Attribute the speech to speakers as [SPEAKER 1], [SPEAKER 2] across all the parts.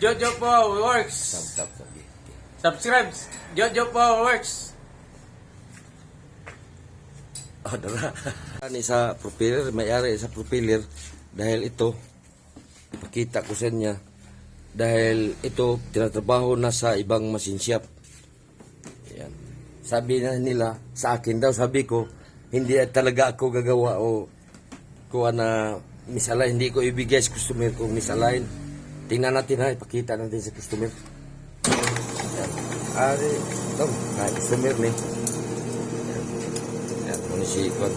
[SPEAKER 1] Jojo po Works.
[SPEAKER 2] Tap, tap, sabi.
[SPEAKER 1] Subscribe. Jojo po Works.
[SPEAKER 2] Oh, dara. Ani sa propeller, may-ari sa propeller dahil ito ipakita ko sa niya dahil ito tinatrabaho na sa ibang machine shop. Yan. Sabi na nila sa akin daw, sabi ko, hindi talaga ako gagawa o kuha na misalain. Hindi ko ibigay sa customer kung misalain. Tingnan natin ha, ipakita natin sa customer. Yan. Ari, ito, na customer ni. Yan, ano si Kwan.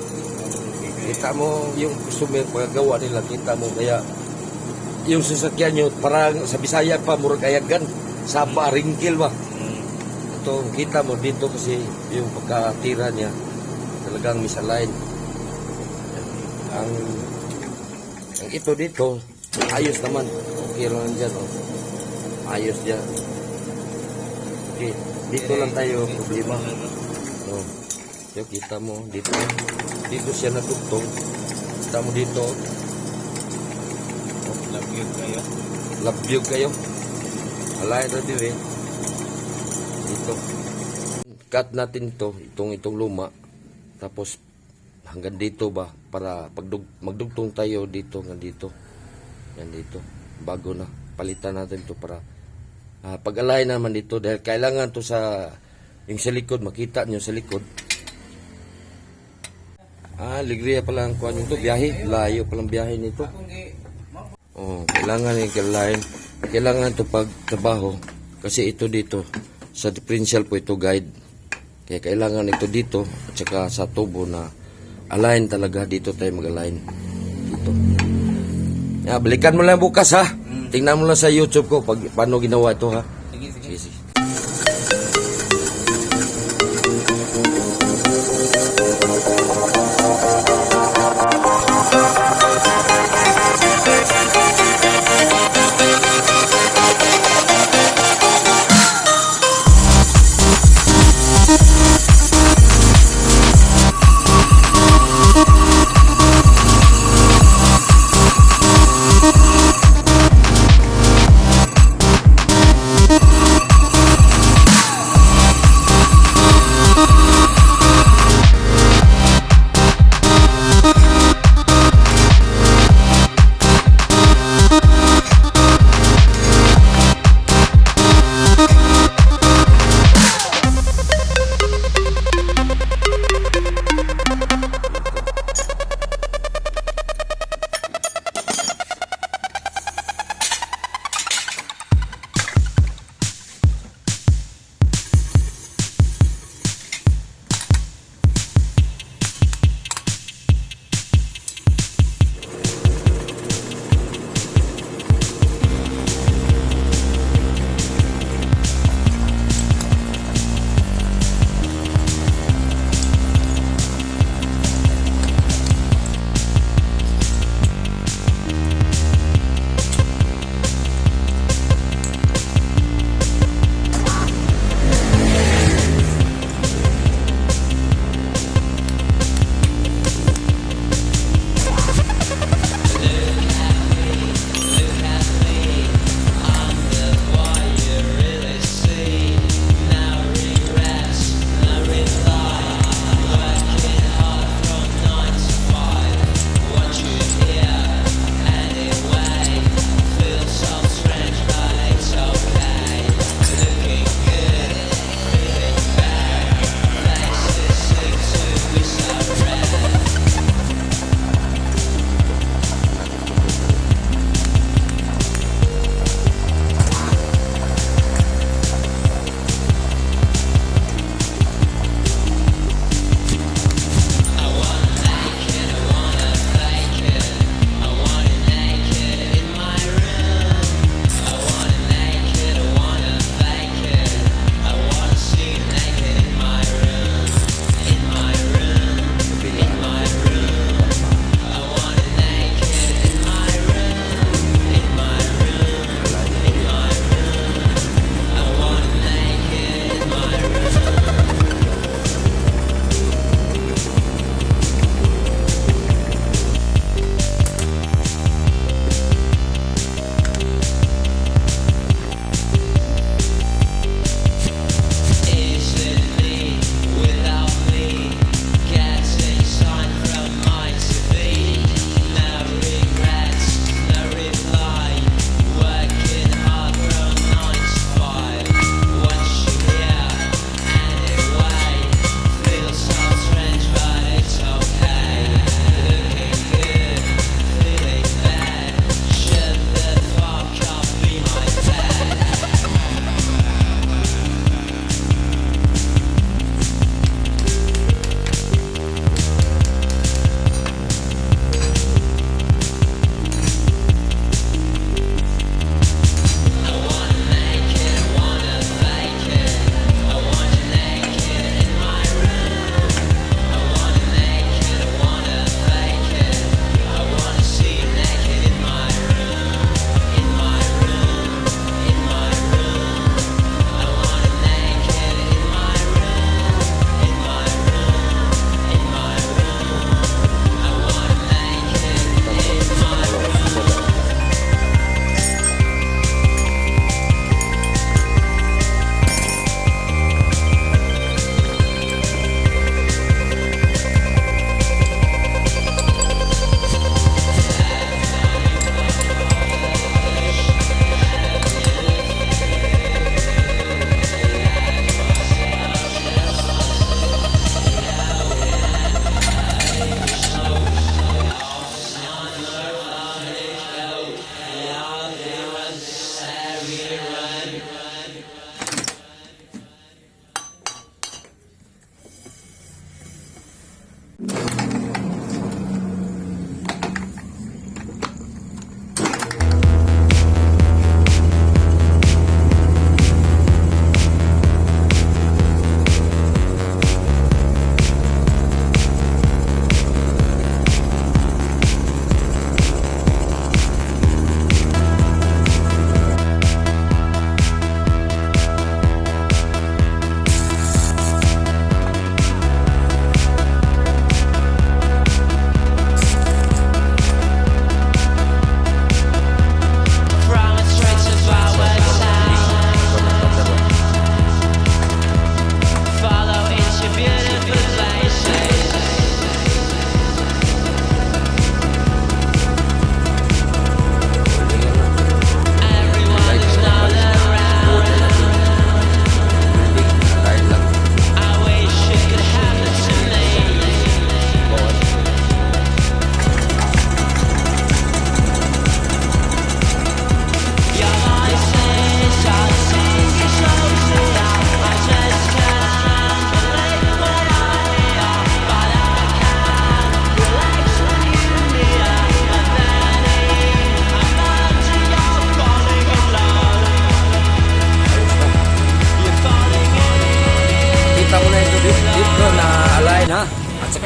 [SPEAKER 2] Kita mo yung customer paggawa nila, kita mo kaya yung sasakyan nyo, parang sa Bisaya pa, murag ayagan, sapa, ringkil ba? Ito, kita mo dito kasi yung pagkatira niya, talagang misalain. Ang, ang ito dito, ayos naman. Okay lang dyan, oh. Ayos dyan. Okay, dito lang tayo problema. Oh. Yung kita mo dito. Dito siya natugtong. Kita mo dito.
[SPEAKER 1] Love kayo.
[SPEAKER 2] Labyog kayo. Alay na din eh. Dito. Cut natin to, itong itong luma. Tapos hanggang dito ba para pagdug magdugtong tayo dito hanggang dito. Yan dito. Bago na. Palitan natin to para ah, pag-alay naman dito dahil kailangan to sa yung sa likod makita niyo sa likod. Ah, ligriya pala ang kuha nito. Biyahe. Layo palang biyahe nito. Oh, kailangan yung kailangan, kailangan ito pagtrabaho kasi ito dito sa differential po ito guide. Kaya kailangan ito dito at saka sa tubo na align talaga dito tayo mag-align. Ya, balikan mo lang bukas ha. Tingnan mo lang sa YouTube ko pag paano ginawa ito ha.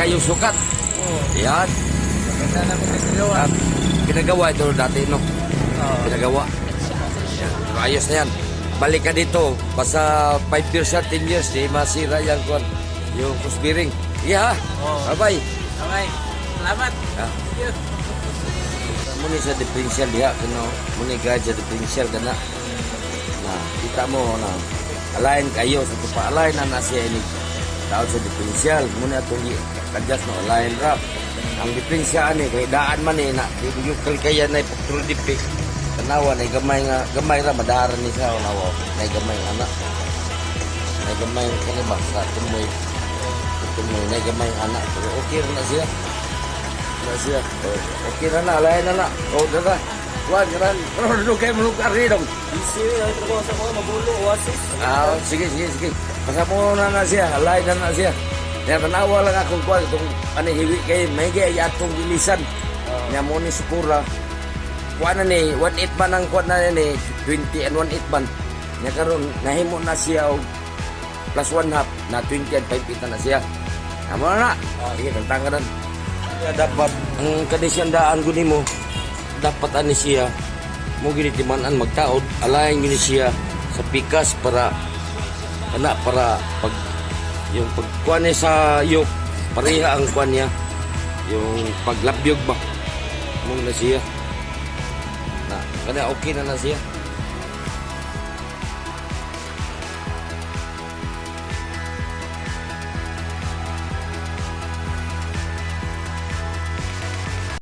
[SPEAKER 2] Yung sukat. Yan.
[SPEAKER 1] Ganda na pinagawa.
[SPEAKER 2] At pinagawa ito dati no.
[SPEAKER 1] Oo.
[SPEAKER 2] Pinagawa. Yan. Ayos na yan. Balik ka dito. Basta 5 years at 10 years. Di masira yan kwan. Yung cross bearing. Yeah.
[SPEAKER 1] Oo.
[SPEAKER 2] Bye-bye.
[SPEAKER 1] Okay. Salamat.
[SPEAKER 2] Ha?
[SPEAKER 1] Thank you.
[SPEAKER 2] Muni sa differential diha kuno muni guide sa differential kana. Na kita mo na align kayo sa tupa align na na siya ini tawag sa differential muni atong gi kadjas no align rap. Ang differential ani kay daan man ni na di yung kaya na petrol dipik. Tanawa na gamay nga gamay ra madaran ni sa nawa. Na gamay anak. Na gamay kani ba sa tumoy. Tumoy na gamay anak pero okay na siya. Na siya. Oh, Okay na na, lain na na. Oh, dada. Wag ran. Pero dulu kayo mulukar rin dong.
[SPEAKER 1] Busy yung trabaho sa mga magulo, oasis.
[SPEAKER 2] Ah, sige, sige, sige. Pasamo na na siya, lain na na siya. Kaya tanawa lang akong kuwan itong ano, hiwi kay may gaya atong ilisan. Nya mo ni Supura. Kuwan na ni, 1-8 man ang kuwan na ni, 20 and 1-8 man. Nya karon nahimo na siya og plus 1 half na 20 and 5 na na siya. Amo na na. Sige, tantang ka rin. Kaya dapat ang kadisyandaan ko nimo dapat ani siya mo ginitimanan magtaod alayan gini siya sa pikas para ana para pag yung pagkuan niya sa yok pareha ang kuan niya. Yung paglabyog ba? Mo na siya. Na kana okay na na siya